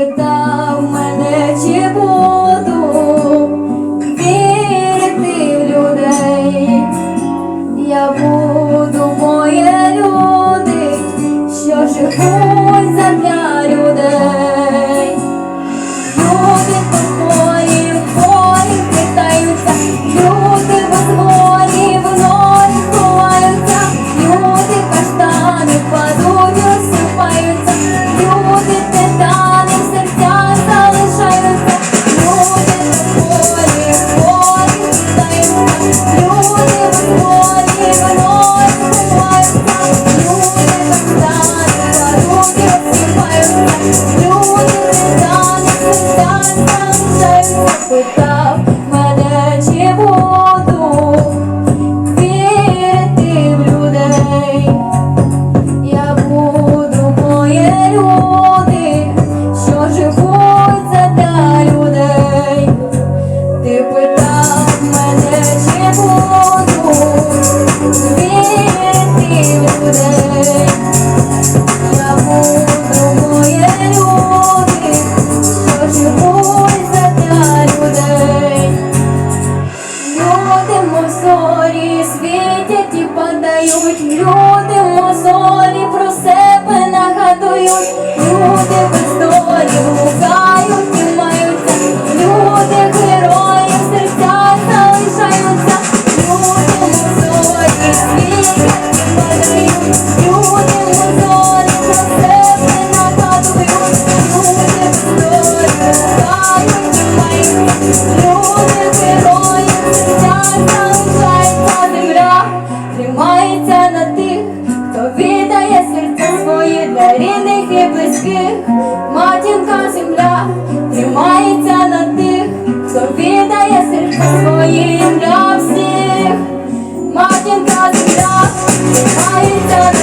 запитав мене, чи був. Christ. ходимо, зорі світять і падають, люди мозолі про себе нагадують, люди без близьких. Матінка земля тримається на тих, хто віддає серце свої для всіх. Матінка земля тримається